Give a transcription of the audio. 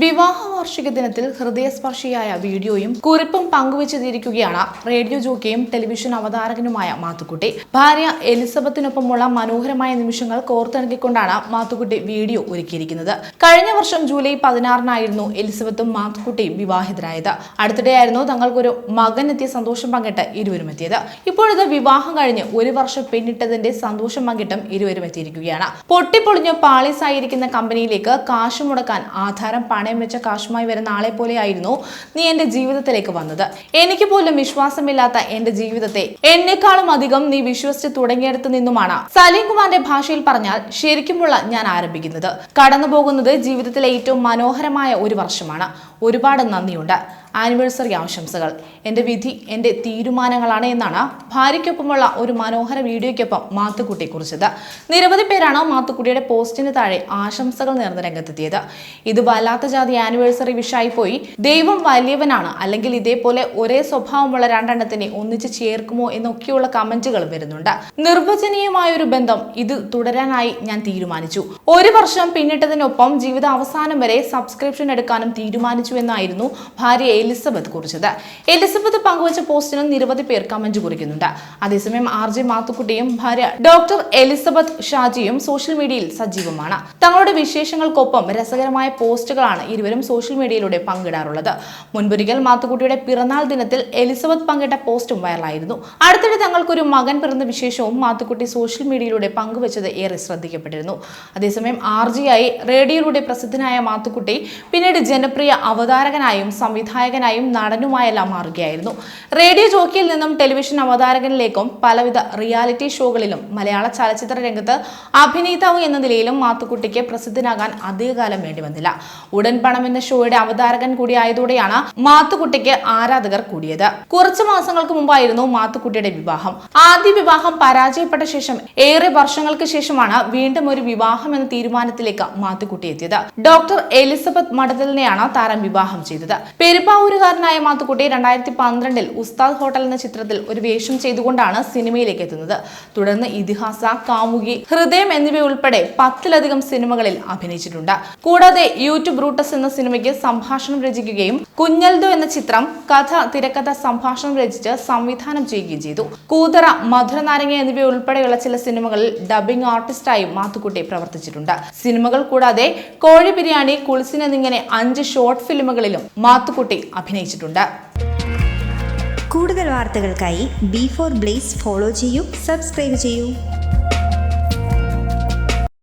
വിവാഹ വാർഷിക ദിനത്തിൽ ഹൃദയസ്പർശിയായ വീഡിയോയും കുറിപ്പും പങ്കുവച്ചിരിക്കുകയാണ് റേഡിയോ ജോക്കിയും ടെലിവിഷൻ അവതാരകനുമായ മാത്തുക്കുട്ടി. ഭാര്യ എലിസബത്തിനൊപ്പമുള്ള മനോഹരമായ നിമിഷങ്ങൾ കോർത്തിണക്കിക്കൊണ്ടാണ് മാത്തുക്കുട്ടി വീഡിയോ ഒരുക്കിയിരിക്കുന്നത്. കഴിഞ്ഞ വർഷം ജൂലൈ പതിനാറിനായിരുന്നു എലിസബത്തും മാത്തുക്കുട്ടിയും വിവാഹിതരായത്. അടുത്തിടെയായിരുന്നു തങ്ങൾക്കൊരു മകൻ എത്തിയ സന്തോഷം പങ്കിട്ട് ഇരുവരും എത്തിയത്. ഇപ്പോഴത് വിവാഹം കഴിഞ്ഞ് ഒരു വർഷം പിന്നിട്ടതിന്റെ സന്തോഷം പങ്കിട്ടും ഇരുവരും എത്തിയിരിക്കുകയാണ്. പൊട്ടിപ്പൊളിഞ്ഞ് പാളീസായിരിക്കുന്ന കമ്പനിയിലേക്ക് കാശ് മുടക്കാൻ ആധാരം പണയം വെച്ച കാശുമായി വരുന്ന ആളെ പോലെയായിരുന്നു നീ എന്റെ ജീവിതത്തിലേക്ക് വന്നത്. എനിക്ക് പോലും വിശ്വാസമില്ലാത്ത എന്റെ ജീവിതത്തെ എന്നെക്കാളും അധികം നീ വിശ്വസിച്ച് തുടങ്ങിയെടുത്ത് നിന്നുമാണ്. സലീം കുമാറിന്റെ ഭാഷയിൽ പറഞ്ഞാൽ ശരിക്കുമുള്ള ഞാൻ ആരംഭിക്കുന്നത്. കടന്നു പോകുന്നത് ജീവിതത്തിലെ ഏറ്റവും മനോഹരമായ ഒരു വർഷമാണ്. ഒരുപാട് നന്ദിയുണ്ട്. ആനിവേഴ്സറി ആശംസകൾ. എന്റെ വിധി എന്റെ തീരുമാനങ്ങളാണ് എന്നാണ് ഭാര്യയ്ക്കൊപ്പമുള്ള ഒരു മനോഹര വീഡിയോയ്ക്കൊപ്പം മാത്തുക്കുട്ടി കുറിച്ചത്. നിരവധി പേരാണ് മാത്തുക്കുട്ടിയുടെ പോസ്റ്റിന് താഴെ ആശംസകൾ നേർന്ന് രംഗത്തെത്തിയത്. ഇത് വല്ലാത്ത ജാതി ആനിവേഴ്സറി വിഷായി പോയി ദൈവം വലിയവനാണ്. അല്ലെങ്കിൽ ഇതേപോലെ ഒരേ സ്വഭാവമുള്ള രണ്ടെണ്ണത്തിനെ ഒന്നിച്ച് ചേർക്കുമോ എന്നൊക്കെയുള്ള കമന്റുകൾ വരുന്നുണ്ട്. നിർവചനീയമായ ഒരു ബന്ധം ഇത് തുടരാനായി ഞാൻ തീരുമാനിച്ചു. ഒരു വർഷം പിന്നിട്ടതിനൊപ്പം ജീവിത അവസാനം വരെ സബ്സ്ക്രിപ്ഷൻ എടുക്കാനും തീരുമാനിച്ചു എന്നായിരുന്നു ഭാര്യ എലിസബത്ത് കുറിച്ചത്. എലിസബത്ത് പങ്കുവച്ച പോസ്റ്റിനും നിരവധി പേർ കമന്റ് കുറിക്കുന്നുണ്ട്. അതേസമയം ആർ ജെ മാത്തുക്കുട്ടിയും ഭാര്യ ഡോക്ടർ എലിസബത്ത് ഷാജിയും സോഷ്യൽ മീഡിയയിൽ സജീവമാണ്. തങ്ങളുടെ വിശേഷങ്ങൾക്കൊപ്പം രസകരമായ പോസ്റ്റുകളാണ് ഇരുവരും സോഷ്യൽ മീഡിയയിലൂടെ പങ്കിടാറുള്ളത്. മുൻപൊരിക്കൽ മാത്തുക്കുട്ടിയുടെ പിറന്നാൾ ദിനത്തിൽ എലിസബത്ത് പങ്കിട്ട പോസ്റ്റും വൈറലായിരുന്നു. അടുത്തിടെ തങ്ങൾക്കൊരു മകൻ പിറന്ന വിശേഷവും മാത്തുക്കുട്ടി സോഷ്യൽ മീഡിയയിലൂടെ പങ്കുവച്ചത് ഏറെ ശ്രദ്ധിക്കപ്പെട്ടിരുന്നു. അതേസമയം ആർ ആയി റേഡിയോയിലൂടെ പ്രസിദ്ധനായ മാത്തുക്കുട്ടി പിന്നീട് ജനപ്രിയ അവതാരകനായും സംവിധായകനായും നടനുമായെല്ലാം മാറുകയായിരുന്നു. റേഡിയോ ജോക്കിയിൽ നിന്നും ടെലിവിഷൻ അവതാരകനിലേക്കും പലവിധ റിയാലിറ്റി ഷോകളിലും മലയാള ചലച്ചിത്ര രംഗത്ത് അഭിനേതാവ് എന്ന നിലയിലും മാത്തുക്കുട്ടിക്ക് പ്രസിദ്ധനാകാൻ അധികകാലം വേണ്ടി വന്നില്ല ഉടൻ പണം എന്ന ഷോയുടെ അവതാരകൻ കൂടിയായതോടെയാണ് മാത്തുക്കുട്ടിക്ക് ആരാധകർ കൂടിയത്. കുറച്ചു മാസങ്ങൾക്ക് മുമ്പായിരുന്നു മാത്തുക്കുട്ടിയുടെ വിവാഹം. ആദ്യ വിവാഹം പരാജയപ്പെട്ട ശേഷം ഏറെ വർഷങ്ങൾക്ക് ശേഷമാണ് വീണ്ടും ഒരു വിവാഹം എന്ന തീരുമാനത്തിലേക്ക് മാത്തുക്കുട്ടി എത്തിയത്. ഡോക്ടർ എലിസബത്ത് മഠത്തിലിനെയാണ് താരം വിവാഹം ചെയ്തത്. പെരുപ്പാവൂരുകാരനായ മാത്തുക്കുട്ടി രണ്ടായിരത്തി പന്ത്രണ്ടിൽ ഉസ്താദ് ഹോട്ടൽ എന്ന ചിത്രത്തിൽ ഒരു വേഷം ചെയ്തുകൊണ്ടാണ് സിനിമയിലേക്ക് എത്തുന്നത്. തുടർന്ന് ഇതിഹാസ കാമുകി ഹൃദയം എന്നിവയുൾപ്പെടെ പത്തിലധികം സിനിമകളിൽ അഭിനയിച്ചിട്ടുണ്ട്. കൂടാതെ യൂട്യൂബ് ബ്രൂട്ടസ് എന്ന സിനിമയ്ക്ക് സംഭാഷണം രചിക്കുകയും കുഞ്ഞൽദു എന്ന ചിത്രം കഥ തിരക്കഥ സംഭാഷണം രചിച്ച് സംവിധാനം ചെയ്യുകയും ചെയ്തു. കൂതറ മധുരനാരങ്ങ എന്നിവയുൾപ്പെടെയുള്ള ചില സിനിമകളിൽ ഡബിംഗ് ആർട്ടിസ്റ്റായും മാത്തുക്കുട്ടി പ്രവർത്തിച്ചിട്ടുണ്ട്. സിനിമകൾ കൂടാതെ കോഴി ബിരിയാണി കുളിസിൻ എന്നിങ്ങനെ അഞ്ച് ഷോർട്ട് ഫിലിമുകളിലും മാത്തുക്കുട്ടി അഭിനയിച്ചിട്ടുണ്ട്. കൂടുതൽ വാർത്തകൾക്കായി ബി ഫോർ ബ്ലേസ് ഫോളോ ചെയ്യൂ സബ്സ്ക്രൈബ് ചെയ്യൂ.